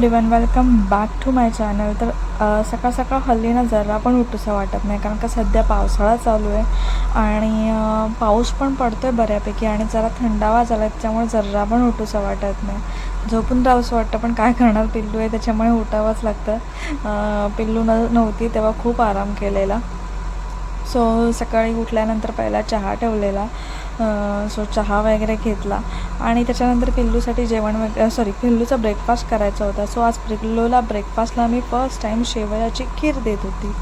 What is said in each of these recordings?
Everyone welcome back to my channel तर सकाळ सकाळ हल्ली ना जरा पण उठूसा वाटत नाही कारण का सध्या पावसाळा चालू आहे आणि पाऊस पण पडतो आहे बऱ्यापैकी आणि जरा थंडावा झाला आहे त्याच्यामुळे जरा पण उठूसा वाटत नाही. झोपून राहूसं वाटतं पण काय करणार? पिल्लू आहे त्याच्यामुळे उठावंच लागतं. पिल्लू न नव्हती तेव्हा खूप आराम केलेला. सो सकाळी उठल्यानंतर पहिला चहा ठेवलेला. सो चहा वगैरे घेतला. आणि त्याच्यानंतर पिल्लूसाठी जेवण वगैरे सॉरी पिल्लूचा ब्रेकफास्ट करायचा होता. सो आज पिल्लूला ब्रेकफास्टला मी फर्स्ट टाईम शेवयाची खीर देत होती.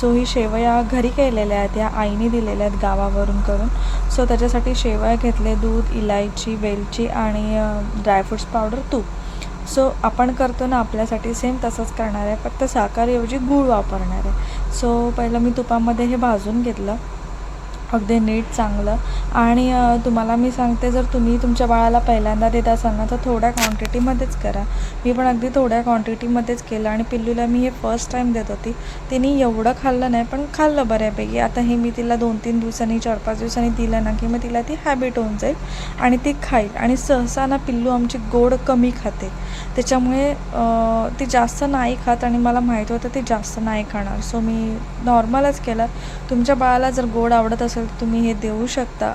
सो ही शेवया घरी केलेल्या आहेत. या आईने दिलेल्या आहेत गावावरून करून. सो त्याच्यासाठी शेवया घेतले दूध इलायची वेलची आणि ड्रायफ्रुट्स पावडर तूप. सो आपण करतो ना आपल्यासाठी सेम तसंच करणार आहे. फक्त साखरऐवजी गूळ वापरणार आहे. सो पहिलं मी तुपामध्ये हे भाजून घेतलं. अगदी नीट चांगलं. आणि तुम्हाला मी सांगते जर तुम्ही तुमच्या बाळाला पहिल्यांदा देत असाल ना तर थोड्या क्वांटिटीमध्येच करा. मी पण अगदी थोड्या क्वांटिटीमध्येच केलं आणि पिल्लूला मी हे फर्स्ट टाईम देत होती. तिने एवढं खाल्लं नाही पण खाल्लं बऱ्यापैकी. आता हे मी तिला दोन तीन दिवसांनी चार पाच दिवसांनी दिलं ना की मग तिला ती हॅबिट होऊन जाईल आणि ती खाईल. आणि सहसा ना पिल्लू आमची गोड कमी खाते. त्याच्यामुळे ती जास्त नाही खात आणि मला माहीत होतं ती जास्त नाही खाणार. सो मी नॉर्मलच केलं. तुमच्या बाळाला जर गोड आवडत असेल तर तुम्ही हे देऊ शकता.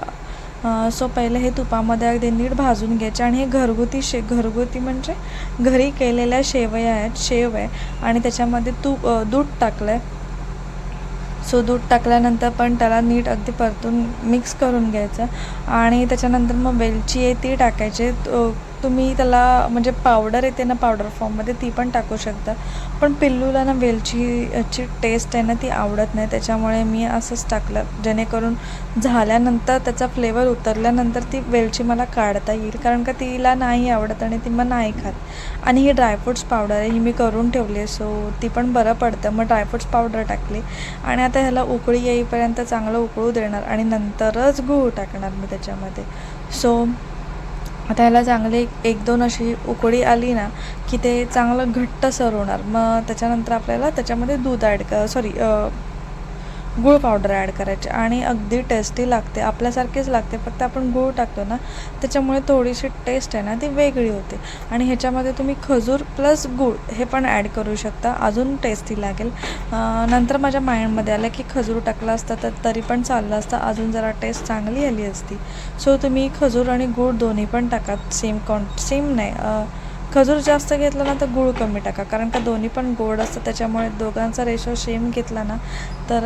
सो पहिले हे तुपामध्ये अगदी नीट भाजून घ्यायचे आणि हे घरगुती शे घरगुती म्हणजे घरी केलेल्या शेवया आहेत शेव आहे आणि त्याच्यामध्ये तूप दूध टाकलं आहे सो दूध टाकल्यानंतर पण त्याला नीट अगदी परतून मिक्स करून घ्यायचं आणि त्याच्यानंतर मग वेलची आहे ती टाकायची. तो- तुम्ही त्याला म्हणजे पावडर येते ना पावडर फॉर्ममध्ये ती पण टाकू शकता. पण पिल्लूला ना वेलचीची टेस्ट आहे ना ती आवडत नाही. त्याच्यामुळे मी असंच टाकलं. जेणेकरून झाल्यानंतर त्याचा फ्लेवर उतरल्यानंतर ती वेलची मला काढता येईल. कारण का तिला नाही आवडत आणि ती मग नाही खात. आणि ही ड्रायफ्रुट्स पावडर आहे ही मी करून ठेवली आहे. सो ती पण बरं पडतं. मग ड्रायफ्रुट्स पावडर टाकली. आणि आता ह्याला उकळी येईपर्यंत चांगलं उकळू देणार. आणि नंतरच गूळ टाकणार मी त्याच्यामध्ये. सो आता ह्याला चांगली एक दोन अशी उकळी आली ना की ते चांगलं घट्ट सर होणार. मग त्याच्यानंतर आपल्याला त्याच्यामध्ये दूध ॲड क सॉरी गूळ पावडर ॲड करायची आणि अगदी टेस्टी लागते आपल्यासारखीच लागते. फक्त आपण गूळ टाकतो ना त्याच्यामुळे थोडीशी टेस्ट आहे ना ती वेगळी होते. आणि ह्याच्यामध्ये तुम्ही खजूर प्लस गूळ हे पण ॲड करू शकता. अजून टेस्टी लागेल. नंतर माझ्या माइंडमध्ये आलं की खजूर टाकलं असतं तर तरी पण चाललं असतं. अजून जरा टेस्ट चांगली आली असती. सो तुम्ही खजूर आणि गूळ दोन्ही पण टाका. सेम कॉन सेम नाही. खजूर जास्त घेतला ना तर गूळ कमी टाका. कारण का दोन्ही पण गोड असतं त्याच्यामुळे दोघांचा रेशो सेम घेतला ना तर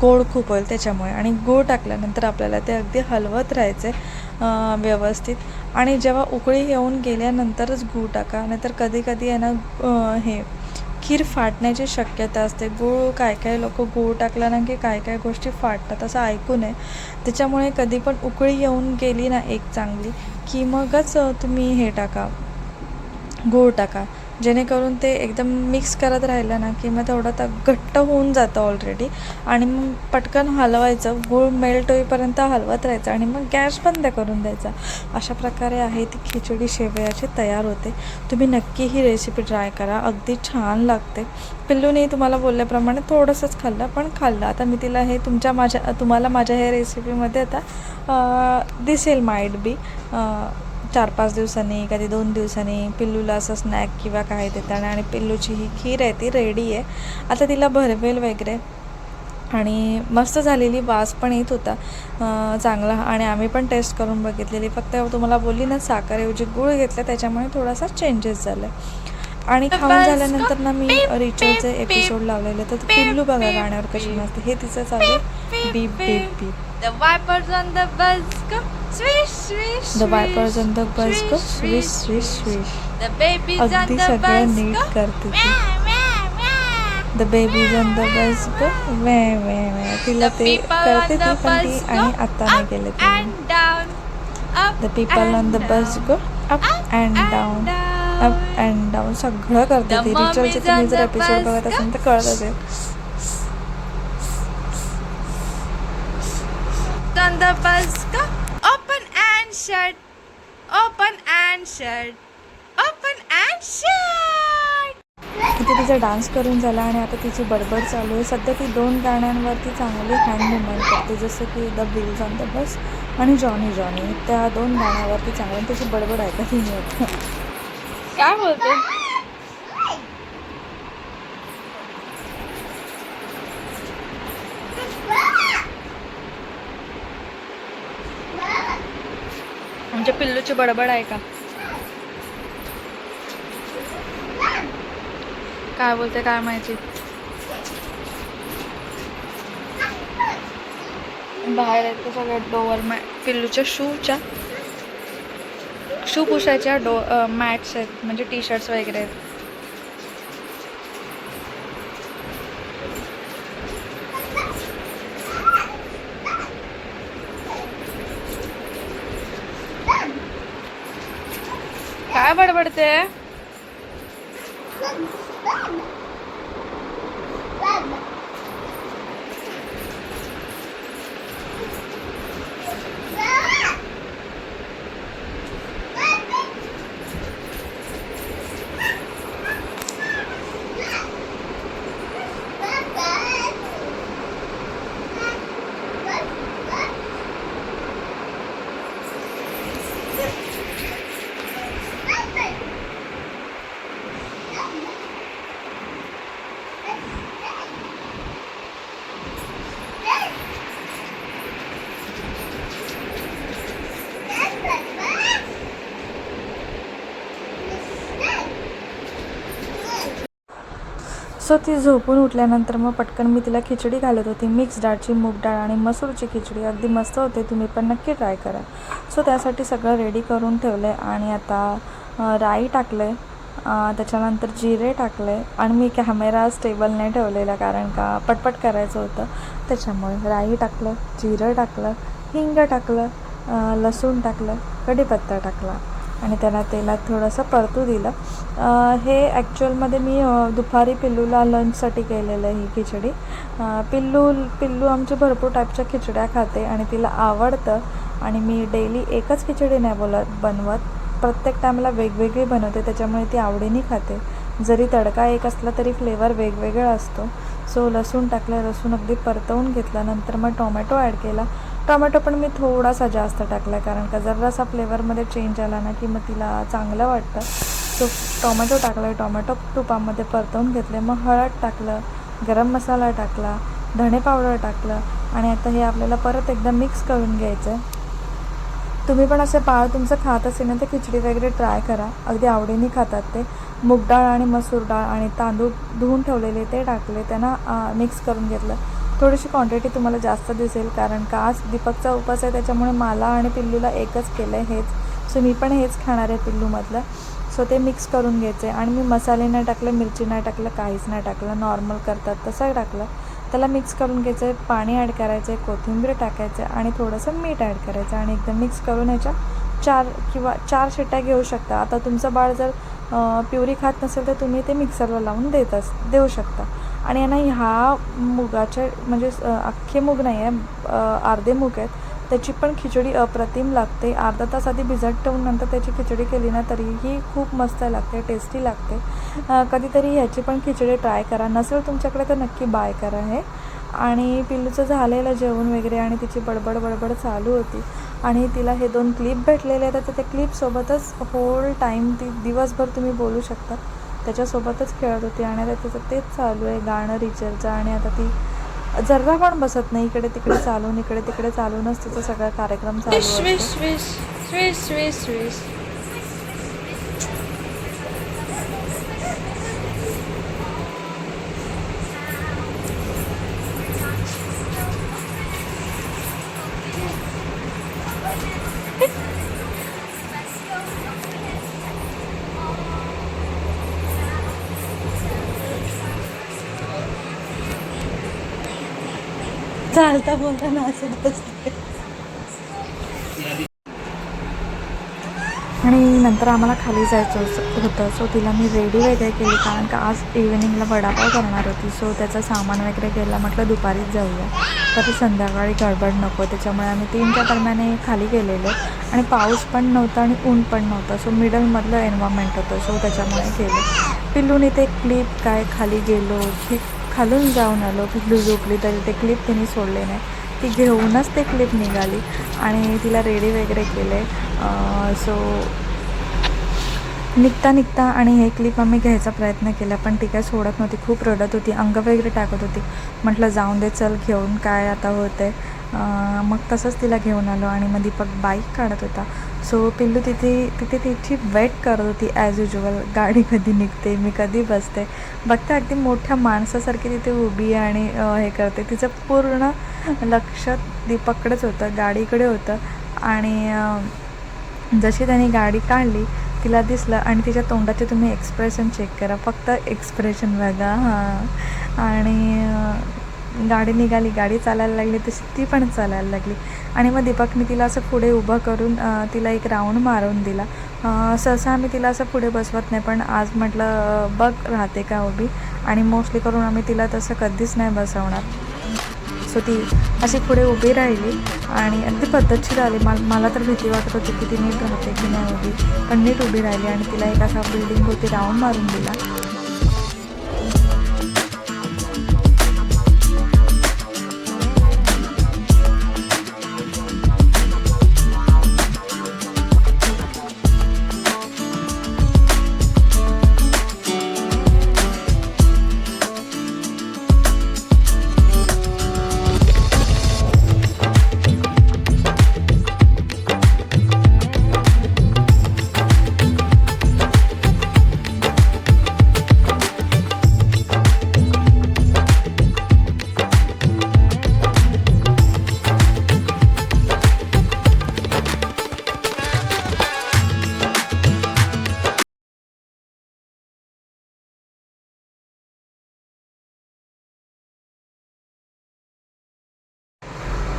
गोड खूप होईल त्याच्यामुळे. आणि गूळ टाकल्यानंतर आपल्याला ते अगदी हलवत राहायचे व्यवस्थित. आणि जेव्हा उकळी येऊन गेल्यानंतरच गूळ टाका. नाहीतर कधी कधी आहे ना हे खीर फाटण्याची शक्यता असते. गूळ काय काय लोक गूळ टाकला ना की काय काय गोष्टी फाटतात असं ऐकू नये. त्याच्यामुळे कधी पण उकळी येऊन गेली ना एक चांगली की मगच तुम्ही हे टाका. गूळ टाका. जेणेकरून ते एकदम मिक्स करत राहिलं ना की मग तेवढं तर घट्ट होऊन जातं ऑलरेडी आणि मग पटकन हलवायचं गूळ मेल्ट होईपर्यंत हलवत राहायचं आणि मग गॅस बंद करून द्यायचा. अशा प्रकारे आहे ती खिचडी शेवयाची तयार होते. तुम्ही नक्की ही रेसिपी ट्राय करा. अगदी छान लागते. पिल्लूने तुम्हाला बोलल्याप्रमाणे थोडंसंच खाल्लं पण खाल्लं. आता मी तिला हे तुमच्या माझ्या तुम्हाला माझ्या ह्या रेसिपीमध्ये आता दिसेल माइट बी चार पाच दिवसांनी कधी दोन दिवसांनी पिल्लूला असं स्नॅक किंवा काय देताना आणि पिल्लूची ही खीर आहे ती रेडी आहे. आता तिला भरवेल वगैरे. आणि मस्त झालेली वास पण येत होता. चांगला. आणि आम्ही पण टेस्ट करून बघितलेली. फक्त तुम्हाला बोलली ना साखरऐवजी गूळ घेतलं त्याच्यामुळे थोडासा चेंजेस झाला. आणि खाऊन झाल्यानंतर ना मी रिचलचे एपिसोड लावलेले. तर पिल्लू बघा गाण्यावर कशी नसते हे तिचं चालू आहे. Beep beep beep The wipers on the bus go swish swish. The wipers swish, on the bus go swish. Swish swish The babies on अगदी the सगळं bus नीट go करते ती. The babies on the bus go wah wah wah तिला The ते people करते on ती the पण ती आणि go आता नाही up केले ती and down. Up the people on the and bus down. Go up and down. Up and down सगळं करते ती रिचलचे तुम्ही जर एपिसोड बघत. असाल तर कळत असेल and shut. Open and shut. Open and shut. तिथे तिचा डान्स करून झाला आणि आता तिची बडबड चालू आहे सध्या ती दोन गाण्यांवरती चांगली हँड मुवमेंट करते जसं की the wheels on the bus आणि जॉनी जॉनी त्या दोन गाण्यावरती चांगली तिची बडबड ऐकायला मिळते काय बोलते म्हणजे पिल्लूची बडबड आहे का? काय बोलते काय माहिती? बाहेर आहेत ते सगळ्या डोवर मॅ पिल्लूच्या शूच्या. शू पुसायच्या डो मॅट्स आहेत म्हणजे टी शर्ट्स वगैरे आहेत. काय सो ती झोपून उठल्यानंतर मग पटकन मी तिला खिचडी घालत होती. मिक्स डाळची मूग डाळ आणि मसूरची खिचडी. अगदी मस्त होते तुम्ही पण नक्की ट्राय करा. सो त्यासाठी सगळं रेडी करून ठेवलं आहे आणि आता राई टाकलं आहे त्याच्यानंतर जिरे टाकले आणि मी कॅमेरा स्टेबल नाही ठेवलेला कारण का पटपट करायचं होतं. त्याच्यामुळे राई टाकलं जिरं टाकलं हिंग टाकलं लसूण टाकलं कढीपत्ता टाकला. आणि त्याला तेलात थोडंसं परतू दिलं. हे ॲक्च्युअलमध्ये मी दुपारी पिल्लूला लंचसाठी केलेलं आहे ही खिचडी. पिल्लू पिल्लू आमची भरपूर टाईपच्या खिचड्या खाते आणि तिला आवडतं. आणि मी डेली एकच खिचडी नाही बोलत बनवत. प्रत्येक टायमाला वेगवेगळी बनवते त्याच्यामुळे ती आवडीने खाते. जरी तडका एक असला तरी फ्लेवर वेगवेगळा असतो. सो लसूण टाकलं लसूण अगदी परतवून घेतला नंतर मग टोमॅटो ॲड केला. टोमॅटो पण मी थोडासा जास्त टाकला कारण का जरासा फ्लेवरमध्ये चेंज आला ना की मग तिला चांगलं वाटतं. सो टोमॅटो टाकलं टोमॅटो तुपामध्ये परतवून घेतले मग हळद टाकलं गरम मसाला टाकला धणे पावडर टाकलं आणि आता हे आपल्याला परत एकदा मिक्स करून घ्यायचं आहे तुम्ही पण असे पाळ तुमचं खात असेल ना तर खिचडी वगैरे ट्राय करा. अगदी आवडीने खातात ते. मूग डाळ आणि मसूर डाळ आणि तांदूळ धुवून ठेवलेले ते टाकले त्यांना मिक्स करून घेतलं. थोडीशी क्वांटिटी तुम्हाला जास्त दिसेल कारण का आज दीपकचा उपास आहे त्याच्यामुळे मला आणि पिल्लूला एकच केलं आहे हेच. सो मी पण हेच खाणार आहे पिल्लूमधलं. सो ते मिक्स करून घ्यायचे. आणि मी मसाले नाही टाकले मिरची नाही टाकलं काहीच नाही टाकलं. नॉर्मल करतात तसं टाकलं. त्याला मिक्स करून घ्यायचं. आहे पाणी ॲड करायचं आहे कोथिंबीर टाकायचं आहे आणि थोडंसं मीठ ॲड करायचं. आणि एकदम मिक्स करून ह्याच्या चार किंवा चार शिट्ट्या घेऊ शकता. आता तुमचं बाळ जर प्युरी खात नसेल तर तुम्ही ते मिक्सरला लावून देत अस देऊ शकता. आणि यांना ह्या मुगाच्या म्हणजे अख्खे मूग नाही आहे अर्धे मूग आहेत. त्याची पण खिचडी अप्रतिम लागते. अर्धा तास आधी भिजत ठेवून नंतर त्याची खिचडी केली ना तरीही खूप मस्त लागते टेस्टी लागते. कधीतरी ह्याची पण खिचडी ट्राय करा. नसेल तुमच्याकडे तर नक्की बाय करा हे. आणि पिल्लूचं झालेलं जेवण वगैरे आणि तिची बडबड बडबड चालू होती. आणि तिला हे दोन क्लिप भेटलेले आहेत. तर त्या क्लिपसोबतच होल टाईम ती दिवसभर तुम्ही बोलू शकता. त्याच्यासोबतच खेळत होती आणि आता तिचं तेच चालू आहे गाणं रिचरचं आणि आता ती जरा पण बसत नाही इकडे तिकडे चालून इकडे तिकडे चालूनच तिचा सगळा कार्यक्रम चालू विश. चालता बोलताना असं बसते. आणि नंतर आम्हाला खाली जायचं होतं- होतं. सो तिला मी रेडी वगैरे केली. कारण का आज इव्हिनिंगला वडापाव करणार होती. सो त्याचं सामान वगैरे केलं. म्हटलं दुपारीच जाऊया. तर संध्याकाळी गडबड नको. त्याच्यामुळे आम्ही तीनच्या दरम्याने खाली गेलेलो. आणि पाऊस पण नव्हता आणि ऊन पण नव्हतं. सो मिडलमधलं एन्व्हायरमेंट होतं. सो त्याच्यामुळे गेलो पिल्लूने इथे क्लिप काय खाली गेलो. की खालून जाऊन आलो पिल्लू झोपली तरी ते क्लिप तिने सोडले नाही. ती घेऊनच ते क्लिप निघाली आणि तिला रेडी वगैरे केले. सो निघता निघता आणि हे क्लिप आम्ही घ्यायचा प्रयत्न केला पण ती काय सोडत नव्हती खूप रडत होती अंग वगैरे टाकत होती. म्हटलं जाऊन दे चल घेऊन काय आता होतं आहे मग तसंच तिला घेऊन आलो आणि मग दीपक बाईक काढत होता. सो पिल्लू तिथे तिथे तिची वेट करत होती ॲज युजल गाडी कधी निघते मी कधी बसते. बघता अगदी मोठ्या माणसासारखी तिथे उभी आहे आणि हे करते. तिचं पूर्ण लक्ष दीपकडेच होतं गाडीकडे होतं. आणि जशी त्याने गाडी काढली तिला दिसलं आणि तिच्या तोंडाचे तुम्ही एक्सप्रेशन चेक करा. फक्त एक्सप्रेशन बघा हां. आणि गाडी निघाली गाडी चालायला लागली तशी ती पण चालायला लागली. आणि मग दीपकने तिला असं पुढे उभं करून तिला एक राऊंड मारून दिला. सहसा आम्ही तिला असं पुढे बसवत नाही पण आज म्हटलं बघ राहते का उभी? आणि मोस्टली करून आम्ही तिला तसं कधीच नाही बसवणार. सो ती अशी पुढे उभी राहिली आणि अगदी पद्धतशीर आली. मला मला तर भीती वाटत होती की ती नीट राहते की नाही उभी. पण नीट उभी राहिली आणि तिला एक असा बिल्डिंग होती राऊंड मारून दिला.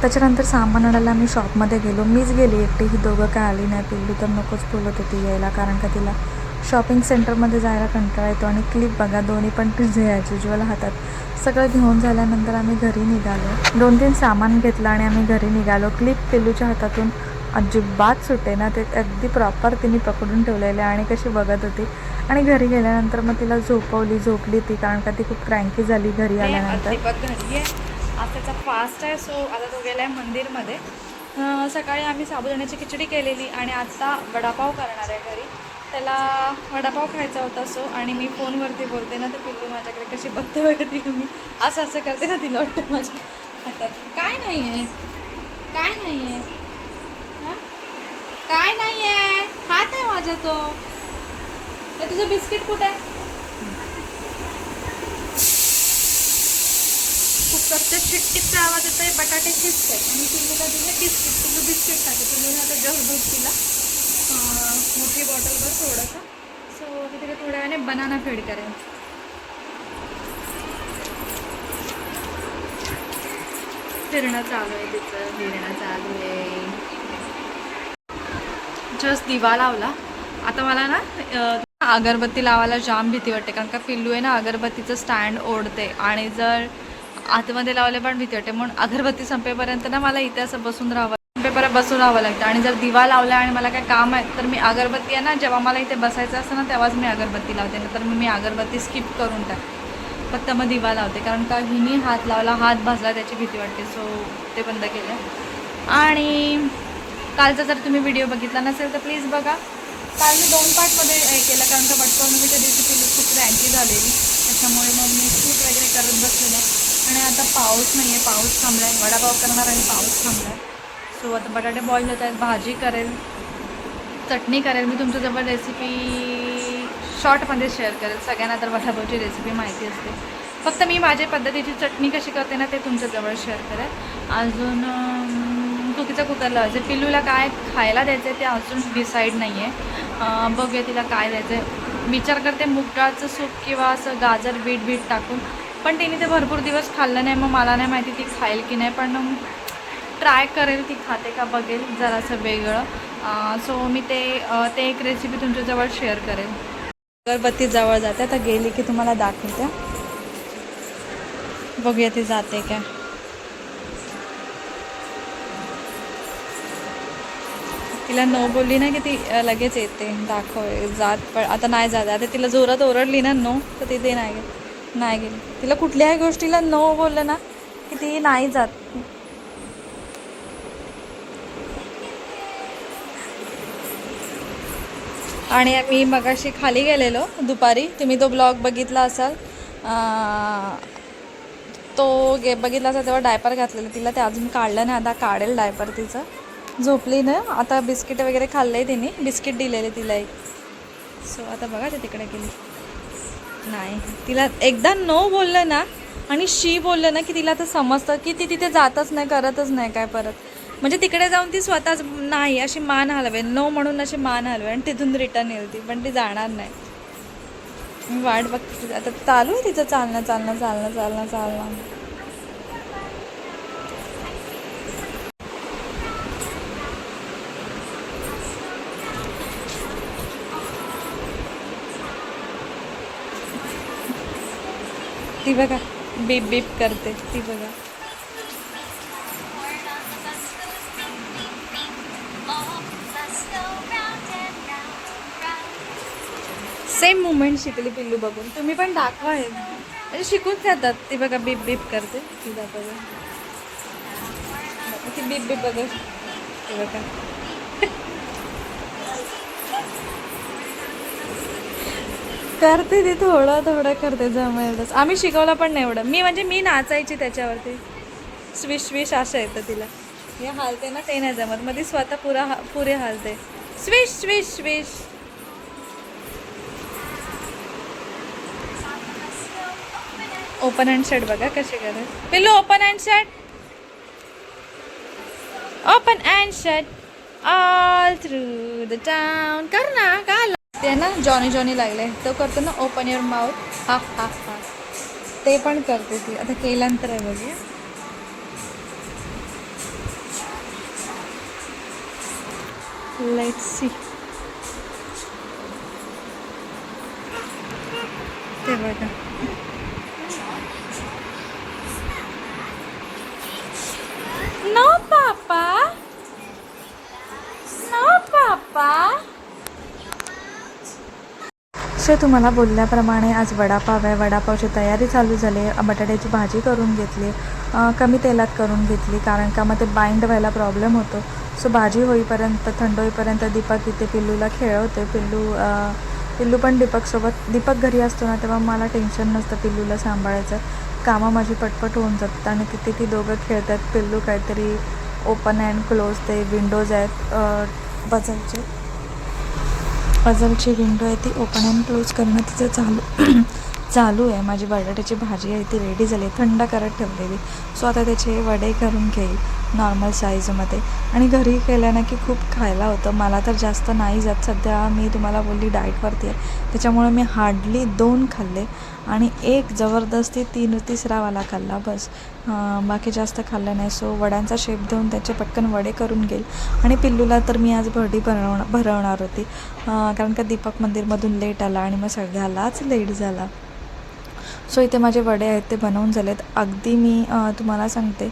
त्याच्यानंतर सामान आणायला आम्ही शॉपमध्ये गेलो. मीच गेली एकटी. ही दोघं काय आली नाही पिल्लू तर नकोच बोलत होती यायला. कारण का तिला शॉपिंग सेंटरमध्ये जायला कंटाळा येतो. आणि क्लिप बघा दोन्ही पण ॲज युजल हातात. सगळं घेऊन झाल्यानंतर आम्ही घरी निघालो. दोन तीन सामान घेतलं आणि आम्ही घरी निघालो. क्लिप पिल्लूच्या हातातून अजिबात सुटे ना. ते अगदी प्रॉपर तिने पकडून ठेवलेले आणि कशी बघत होती. आणि घरी गेल्यानंतर मग तिला झोपवली झोपली ती. कारण का ती खूप क्रँकी झाली घरी आल्यानंतर. घरी आहे. आज त्याचा फास्ट आहे सो आता तो गेला आहे मंदिरमध्ये सकाळी आम्ही साबुदाण्याची खिचडी केलेली आणि आत्ता वडापाव करणार आहे घरी. त्याला वडापाव खायचा होता सो आणि मी फोनवरती बोलते ना तर पिल्लू माझ्याकडे कशी बघते वगैरे मी असं असं करते ना तिला वाटतं माझ्या हातात. काय नाही आहे काय नाही आहे हां? काय नाही आहे हात आहे माझा तो. तुझं बिस्किट कुठे? आहे प्रत्येक चिटचिटचा आवाज येतोय बटाटे शिजते आणि पिल्लूला दिले बिस्किट पिल्लू बिस्किट खाते. पिल्लूने आता जस्ट दूध पिला मोठी बॉटल थोडंसं. सो तिथे थोड्या वेळाने बनाना फेड करेन. फिरणं चालू आहे तिचं. फिरणं चालू आहे. जस्ट दिवा लावला. आता मला ना अगरबत्ती लावायला जाम भीती वाटते. कारण का पिल्लू आहे ना अगरबत्तीचं स्टँड ओढते. आणि जर आतमध्ये लावले पण भीती वाटते. म्हणून अगरबत्ती संपेपर्यंत ना मला इथे असं बसून राहावं संपेपर्यंत बसून राहावं लागतं. आणि जर दिवा लावला आणि मला काय काम आहे तर मी अगरबत्ती आहे ना जेव्हा मला इथे बसायचं असतं ना तेव्हाच मी अगरबत्ती लावते. ना तर मी अगरबत्ती स्किप करून टाकते फक्त मग दिवा लावते. कारण का हिनी हात लावला हात भाजला त्याची भीती वाटते. सो ते बंद केलं. आणि कालचा जर तुम्ही व्हिडिओ बघितला नसेल तर प्लीज बघा. काल मी दोन पार्टमध्ये हे केलं. कारण का वटपौर्णिमेच्या दिवशी खूप रँकी झालेली. त्याच्यामुळे मग मी शूट वगैरे करत बसलेलं. आणि आता पाऊस नाही आहे पाऊस थांबला आहे वडापाव करणार आणि पाऊस थांबला आहे सो आता बटाटे बॉईल होत आहेत भाजी करेल चटणी करेल. मी तुमच्याजवळ रेसिपी शॉर्टमध्ये शेअर करेल. सगळ्यांना तर वडापावची रेसिपी माहिती असते. फक्त मी माझ्या पद्धतीची चटणी कशी करते ना ते तुमच्याजवळ शेअर करेल. अजून चुकीचं कुकरला कुकर लावायचं पिल्लूला काय खायला द्यायचं आहे ते अजून डिसाईड नाही आहे बघूया तिला काय द्यायचं आहे विचार करते मूग डाळचं सूप किंवा असं गाजर बीट बीट टाकून. पण तिने ते भरपूर दिवस खाल्लं नाही मग मला नाही माहिती ती खाईल की नाही पण ट्राय करेल ती खाते का बघेल जरासं वेगळं. सो मी ते ते एक रेसिपी तुमच्याजवळ शेअर करेल. अगरबत्ती जवळ जाते आता गेली की तुम्हाला दाखवते. बघूया ती जाते काय तिला नो बोलली ना की ती लगेच येते दाखव जात पण आता नाही जात आता तिला जोरात ओरडली ना नो तर तिथे नाही नाही गेली. तिला कुठल्याही गोष्टीला नो बोललं ना की ती नाही जात. आणि मी मगाशी खाली गेलेलो दुपारी. तुम्ही तो ब्लॉग बघितला असाल. तो गे बघितला असेल तेव्हा डायपर घातलेलं. तिला ते अजून काढलं नाही. आता काढेल डायपर तिचं. झोपली ना. आता बिस्किट वगैरे खाल्ले तिने. बिस्किट दिलेले तिला एक. सो आता बघा ते तिकडे गेली. नाही. तिला एकदा नो बोललं ना आणि शी बोललं ना की तिला तर समजतं की ती तिथे जातच नाही करतच नाही काय परत. म्हणजे तिकडे जाऊन ती स्वतःच नाही अशी मान हलवे नो म्हणून अशी मान हलवे आणि तिथून रिटर्न येईल ती पण ती जाणार नाही. मी वाट बघते. आता चालू आहे तिचं चालणं चालणं चालणं चालणं चालणं. ती बघा. बीप बीप करते ती बघा. सेम मुवमेंट शिकली पिल्लू बघून. तुम्ही पण दाखवा हे. म्हणजे शिकून जातात. ती बघा बीप बीप करते. ती बघा ती बीप बीप बघा. ती बघा. करते ती थोडं थोडं करते जमेलच. आम्ही शिकवलं पण नाही एवढं. मी म्हणजे मी नाचायची त्याच्यावरती. स्विश स्विश असं येतं तिला. हे हालते ना ते नाही जमत. मग ती स्वतः पुरा हा पुरे हालते. Swish swish swish. Open and shut बघा कसे करत. पिल्लू open and shut open and shut all through the town कर ना का ते ना जॉनी जॉनी लागले. तो करतो ना ओपन युअर माउथ हा हा हा. ते पण करते ती. आता केल्यानंतर आहे बघूया लेट्स सी ते बघा. No papa no papa so तुम्हाला बोलल्याप्रमाणे आज वडापाव आहे वडापावची तयारी चालू झाली. आहे बटाट्याची भाजी करून घेतली कमी तेलात करून घेतली कारण का मग ते बाइंड व्हायला प्रॉब्लेम होतो. सो भाजी होईपर्यंत थंड होईपर्यंत दीपक इथे पिल्लूला खेळवते पिल्लू पिल्लू पण दीपकसोबत दीपक घरी असतो ना तेव्हा मला टेन्शन नसतं पिल्लूला सांभाळायचं. कामं माझी पटपट होऊन जातात आणि तिथे ती दोघं खेळतात. पिल्लू काहीतरी ओपन अँड क्लोज ते विंडोज आहेत बजलचे पझलची विंडो आहे ती ओपन अँड क्लोज करणं तिचं चालू चालू आहे. माझी बटाट्याची भाजी आहे ती रेडी झाली थंड करत ठेवलेली. सो आता त्याचे वडे करून घेईल. नॉर्मल साईजमध्ये आणि घरी केल्यानं की खूप खायला होतं. मला तर जास्त नाही जात. सध्या मी तुम्हाला बोलली डाएटवरती आहे. त्याच्यामुळे मी हार्डली दोन खाल्ले. आणि एक जबरदस्ती तीन तिसरावाला खाल्ला बस. बाकी जास्त खाल्लं नाही. सो वड्यांचा शेप देऊन त्याचे पटकन वडे करून घेईल. आणि पिल्लूला तर मी आज भरडी भरवणार भरवणार होती. कारण का दीपक मंदिरमधून लेट आला आणि मग सगळ्यालाच लेट झाला. सो इथे माझे वडे आहेत ते बनवून झालेत. अगदी मी तुम्हाला सांगते.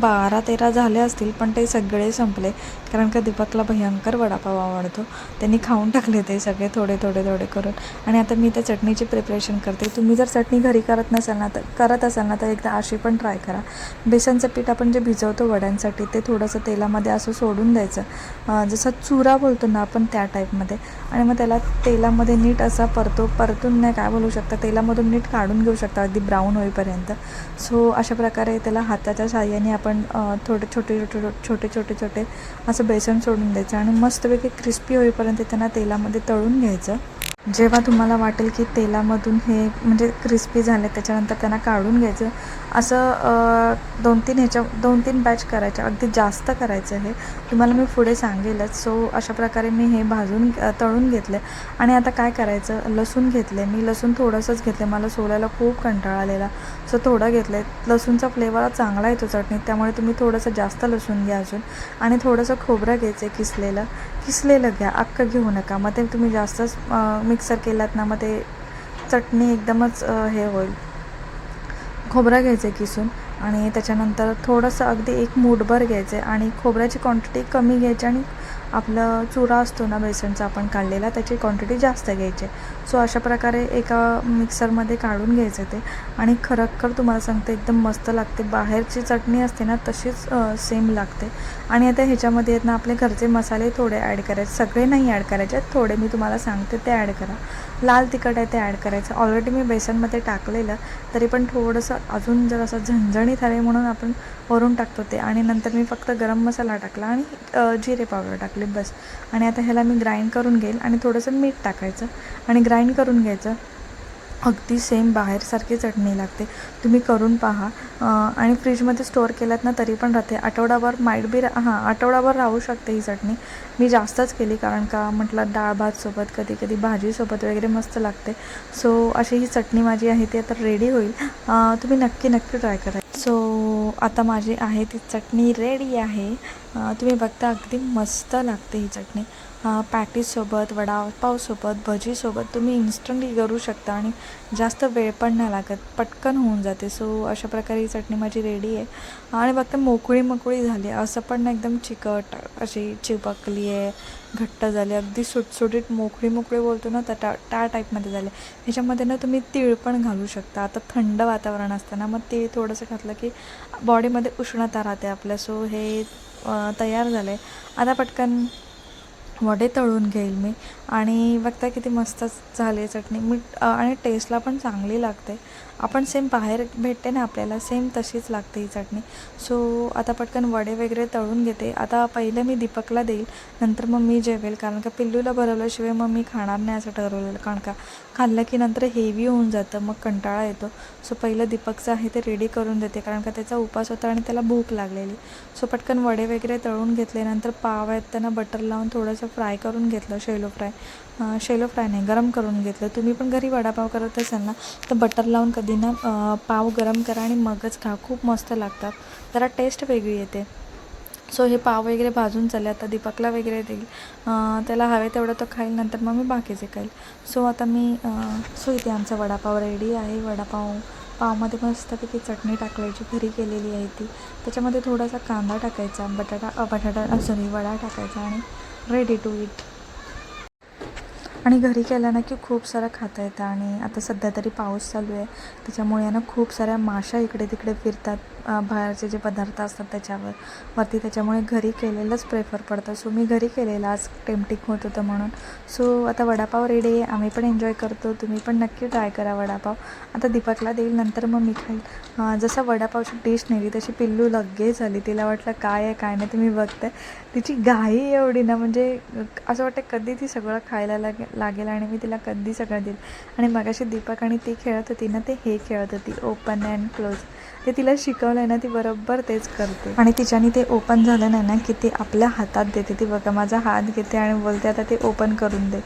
बारा तेरा झाले असतील पण ते सगळे संपले. कारण का दीपकला भयंकर वडापाव आवडतो. त्यांनी खाऊन टाकले ते सगळे थोडे थोडे थोडे करून. आणि आता मी त्या चटणीची प्रिपरेशन करते. तुम्ही जर चटणी घरी करत नसाल ना तर करत असाल ना तर एकदा अशी पण ट्राय करा. बेसनचं पीठ आपण जे भिजवतो वड्यांसाठी ते थोडंसं तेलामध्ये असं सोडून द्यायचं. जसं चुरा बोलतो ना आपण त्या टाईपमध्ये आणि मग त्याला तेलामध्ये नीट असा परतो परतून नाही काय बोलू शकता तेलामधून नीट काढून घेऊ शकता अगदी ब्राऊन होईपर्यंत. सो अशा प्रकारे त्याला हात हाताच्या साह्याने आपण थोडे छोटे छोटे छोटे छोटे छोटे असं बेसन सोडून द्यायचं आणि मस्तपैकी क्रिस्पी होईपर्यंत त्यांना तेलामध्ये तळून घ्यायचं. जेव्हा तुम्हाला वाटेल की तेलामधून हे म्हणजे क्रिस्पी झाले त्याच्यानंतर त्यांना काढून घ्यायचं. असं दोन तीन ह्याच्या दोन तीन बॅच करायच्या. अगदी जास्त करायचं हे तुम्हाला मी पुढे सांगेलच. सो अशा प्रकारे मी हे भाजून तळून घेतले. आणि आता काय करायचं? लसूण घेतले. मी लसूण थोडंसंच घेतले. मला सोलायला खूप कंटाळा आलेला. सो थोडं घेतलं. लसूणचा फ्लेवर चांगला येतो चटणीत. त्यामुळे तुम्ही थोडंसं जास्त लसूण घ्या अजून. आणि थोडंसं खोबरं घ्यायचं आहे किसलेलं. किसलेलं घ्या अख्खं घेऊ नका. मग ते तुम्ही जास्तच मिक्सर केलात ना मग ते चटणी एकदमच हे होईल. खोबरं घ्यायचं आहे किसून आणि त्याच्यानंतर थोडंसं अगदी एक मूठभर घ्यायचं आहे आणि खोबऱ्याची क्वांटिटी कमी घ्यायची आणि आपलं चुरा असतो ना बेसनचा आपण काढलेला त्याची क्वांटिटी जास्त घ्यायची. सो अशा प्रकारे एका मिक्सरमध्ये काढून घ्यायचं ते. आणि खरखर तुम्हाला सांगते एकदम मस्त लागते. बाहेरची चटणी असते ना तशीच सेम लागते. आणि आता ह्याच्यामध्ये आहेत ना आपले घरचे मसाले थोडे ॲड करायचे. सगळे नाही ॲड करायचे थोडे मी तुम्हाला सांगते ते ॲड करा. लाल तिखट आहे ते ॲड करायचं. ऑलरेडी मी बेसनमध्ये टाकलेलं तरी पण थोडंसं अजून जर असं झणझणीत हवे म्हणून आपण वरून टाकतो ते. आणि नंतर मी फक्त गरम मसाला टाकला आणि जिरे पावडर टाकली बस. आणि आता ह्याला मी ग्राइंड करून घेईल आणि थोडंसं मीठ टाकायचं. आणि ग्राइंड करून घ्यायचं. अगदी सेम बाहेरसारखी चटणी लागते. तुम्ही करून पहा. आणि फ्रीजमध्ये स्टोअर केलात ना तरी पण राहते. आठवडाभर माईट बी रा हां आठवडाभर राहू शकते ही चटणी. मी जास्तच केली कारण का म्हटलं डाळ भातसोबत कधी कधी भाजीसोबत वगैरे मस्त लागते. सो अशी ही चटणी माझी आहे ती आता रेडी होईल. तुम्ही नक्की नक्की ट्राय करा. सो आता माझी आहे ती चटणी रेडी आहे. तुम्ही बघता अगदी मस्त लागते ही चटणी. पॅटीसोबत वडापावसोबत भजीसोबत तुम्ही इन्स्टंटली करू शकता आणि जास्त वेळ पण नाही लागत. पटकन होऊन जाते. सो अशा प्रकारे ही चटणी माझी रेडी आहे. आणि फक्त मोकळी मोकळी झाली. आहे असं पण नाही एकदम चिकट अशी चिपकली आहे घट्ट झाली. अगदी सुटसुटीत मोकळी मोकळी बोलतो ना त्या त्या- त्या टाईपमध्ये झाले. ह्याच्यामध्ये ना तुम्ही तीळ पण घालू शकता. आता थंड वातावरण असतं ना मग तीळ थोडंसं घातलं की बॉडीमध्ये उष्णता राहते आपल्या. सो हे तयार झालं आहे आता पटकन वडे तळून घेईल मी. आणि बघता किती मस्त झाली चटणी. मी आणि टेस्टला पण चांगली लागते. आपण सेम बाहेर भेटते ना आपल्याला सेम तशीच लागते ही चटणी. सो आता पटकन वडे वगैरे तळून घेते. आता पहिलं मी दीपकला देईल नंतर मग मी जेवेल. कारण का पिल्लूला भरवल्याशिवाय मग मी खाणार नाही असं ठरवलेलं. कारण का खाल्लं की नंतर हेवी होऊन जातं मग कंटाळा येतो. सो पहिलं दीपकचं आहे ते रेडी करून देते. कारण का त्याचा उपास होता आणि त्याला भूक लागलेली. सो पटकन वडे वगैरे तळून घेतले. नंतर पाव आहेत त्यांना बटर लावून थोडंसं फ्राय करून घेतलं शेलो फ्राय शेलो फ्रायने गरम करून घेतलं. तुम्ही पण घरी वडापाव करत असाल ना तर बटर लावून कधी ना पाव गरम करा आणि मगच खा. खूप मस्त लागतात. जरा टेस्ट वेगळी येते. सो हे पाव वगैरे भाजून चालले आता दीपकला वगैरे देईल. त्याला हवे तेवढं तो खाईल नंतर मग मी बाकीचे खाईल सो आता मी सो इथे आमचा वडापाव रेडी आहे. वडापाव पावमध्ये मस्तपैकी चटणी टाकल्याची. घरी केलेली आहे ती. त्याच्यामध्ये थोडासा कांदा टाकायचा. बटाटा बटाटा सॉरी वडा टाकायचा आणि रेडी टू इट आणि घरी केलं ना की खूप सारं खाता येतं आणि आता सध्या तरी पाऊस चालू आहे. त्याच्यामुळे ना खूप साऱ्या माशा इकडे तिकडे फिरतात. बाहेरचे जे पदार्थ असतात त्याच्यावर. वरती त्याच्यामुळे घरी केलेलंच प्रेफर पडतं. सो मी घरी केलेलं आज टेम्पटिंग होत होतं म्हणून. सो आता वडापाव रेडी आहे. आम्ही पण एन्जॉय करतो. तुम्ही पण नक्की ट्राय करा वडापाव. आता दीपकला देईल नंतर मग मी खाईल. जसं जसा वडापावची डिश नेली तशी पिल्लू लगेच झाली तिला वाटलं काय आहे काय नाही तुम्ही बघताय. तिची घाई एवढी ना म्हणजे असं वाटतं कधी ती सगळं खायला लागे लागेल आणि मी तिला कधी सगळं देईल. आणि मगाशी दीपक आणि ती खेळत होती ना ते हे खेळत होती. ओपन अँड क्लोज ते तिला शिकवलं आहे ना ती बरोबर तेच करते. आणि तिच्याने ते ओपन झालं नाही ना की ती आपल्या हातात देते. ती बघा माझा हात घेते आणि बोलते आता ते ओपन करून दे.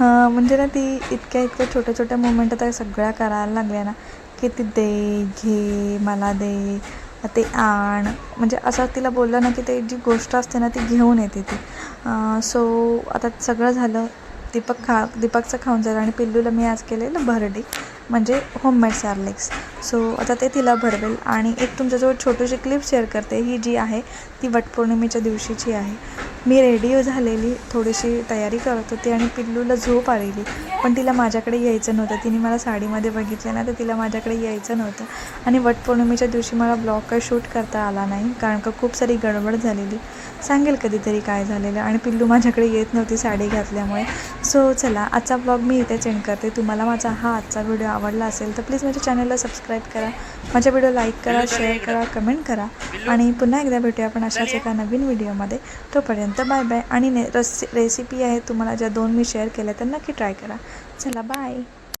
म्हणजे ना ती इतक्या इतक्या छोट्या छोट्या मुवमेंट आता सगळ्या करायला लागल्या ना की ती दे घे मला दे ते आण. म्हणजे असं तिला बोललं ना की ते जी गोष्ट असते ना ती घेऊन येते ती. सो आता सगळं झालं. दीपक खा दीपकचं खाऊन झालं आणि पिल्लूला मी आज केलेलं भरडी. म्हणजे होममेड सार्लेक्स सो आता ते तिला भरवेल आणि एक तुमच्याजवळ छोटीशी क्लिप शेअर करते. ही जी आहे ती वटपौर्णिमेच्या दिवशीची आहे. मी रेडिओ झालेली थोडीशी तयारी करत होती आणि पिल्लूला झोप आलेली. पण तिला माझ्याकडे यायचं नव्हतं. तिने मला साडीमध्ये बघितलं ना तर तिला माझ्याकडे यायचं नव्हतं. आणि वटपौर्णिमेच्या दिवशी मला ब्लॉग काही शूट करता आला नाही कारण का खूप सारी गडबड झालेली. सांगेल कधीतरी काय झालेलं आणि पिल्लू माझ्याकडे येत नव्हती साडी घातल्यामुळे. सो चला आजचा ब्लॉग मी इथेच एंड करते. तुम्हाला माझा हा आजचा व्हिडिओ आवडला असेल तर प्लीज माझ्या चॅनलला सबस्क्राईब करा. माझ्या व्हिडिओ लाईक करा शेअर करा कमेंट करा. आणि पुन्हा एकदा भेटूया आपण अशाच एका नवीन व्हिडिओमध्ये तोपर्यंत बाय बाय आणि ने रस रेसिपी आहे तुम्हाला ज्या दोन मी शेअर केल्या तर नक्की ट्राय करा. चला बाय